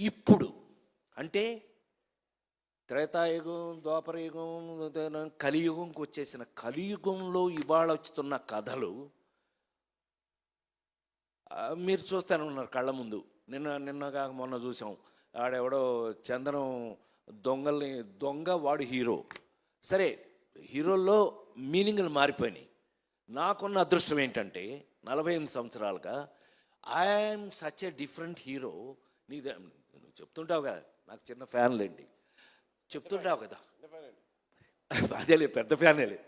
ఇప్పుడు. అంటే త్రేతాయుగం ద్వాపరయుగం కలియుగంకి వచ్చేసిన కలియుగంలో ఇవాళ వచ్చుతున్న కథలు మీరు చూస్తూనే ఉన్నారు కళ్ళ ముందు. నిన్న నిన్నగా మొన్న చూసాం. ఆడెవడో చందనం దొంగల్ని దొంగ వాడు హీరో. సరే హీరోల్లో మీనింగ్లు మారిపోయినాయి. నాకున్న అదృష్టం ఏంటంటే నలభై ఎనిమిది సంవత్సరాలుగా I'm such a different hero నీ నువ్వు చెప్తుంటావు కదా నాకు చిన్న ఫ్యాన్లేండి. చెప్తుంటావు కదా. అదేలే పెద్ద ఫ్యానేలే.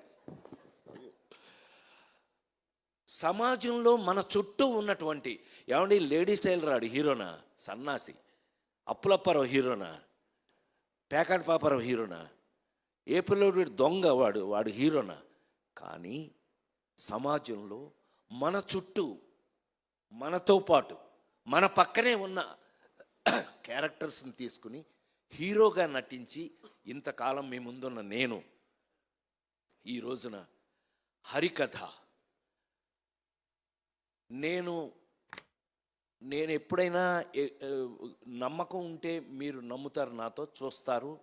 సమాజంలో మన చుట్టూ ఉన్నటువంటి ఏమండి లేడీస్ టైలర్ రాడు హీరోనా? సన్నాసి. అప్పులప్పారావు హీరోనా? పేకాట్ పాపారావు హీరోనా? ఏ పిల్లడు దొంగ వాడు వాడు హీరోనా? కానీ సమాజంలో మన చుట్టూ మనతో పాటు మన పక్కనే ఉన్న క్యారెక్టర్స్ని తీసుకుని హీరోగా నటించి ఇంతకాలం మీ ముందున్న నేను ఈ రోజున హరికథ. నేను నేను ఎప్పుడైనా నమ్మకం ఉంటే మీరు నమ్ముతారు నాతో చూస్తారు.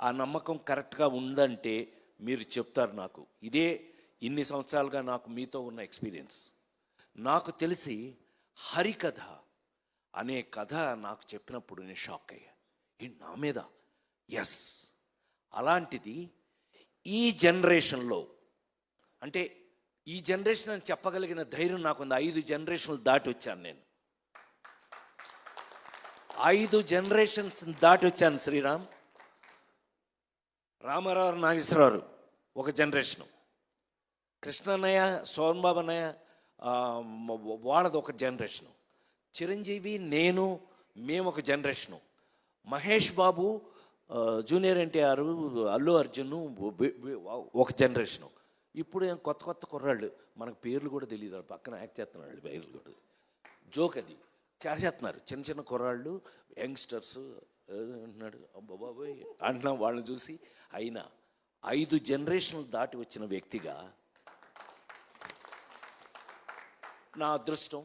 ఆ నమ్మకం కరెక్ట్గా ఉందంటే మీరు చెప్తారు నాకు. ఇదే ఇన్ని సంవత్సరాలుగా నాకు మీతో ఉన్న ఎక్స్పీరియన్స్. నాకు తెలిసి హరికథ అనే కథ నాకు చెప్పినప్పుడు నేను షాక్ అయ్యా. ఈ నా మీద? ఎస్ అలాంటిది ఈ జనరేషన్లో అంటే ఈ జనరేషన్ అని చెప్పగలిగిన ధైర్యం నాకుంది. ఐదు జనరేషన్లు దాటి వచ్చాను నేను. ఐదు జనరేషన్స్ దాటి వచ్చాను శ్రీరామ్. రామారావు నాగేశ్వరరావు ఒక జనరేషను. కృష్ణన్నయ్య సోన్బాబు అన్నయ్య వాళ్ళది ఒక జనరేషను. చిరంజీవి నేను మేము ఒక జనరేషను. మహేష్ బాబు జూనియర్ ఎన్టీఆర్ అల్లు అర్జున్ ఒక జనరేషను. ఇప్పుడు ఏం కొత్త కొత్త కుర్రాళ్ళు. మనకు పేర్లు కూడా తెలియదు వాళ్ళ పక్కన యాక్ట్ చేస్తున్నాడు పేర్లు కూడా. జోక్ అది. చేసేస్తున్నారు చిన్న చిన్న కుర్రాళ్ళు యంగ్స్టర్స్ అంటున్నాడు అబ్బా అంటున్నాం వాళ్ళని చూసి. అయినా ఐదు జనరేషన్లు దాటి వచ్చిన వ్యక్తిగా నా అదృష్టం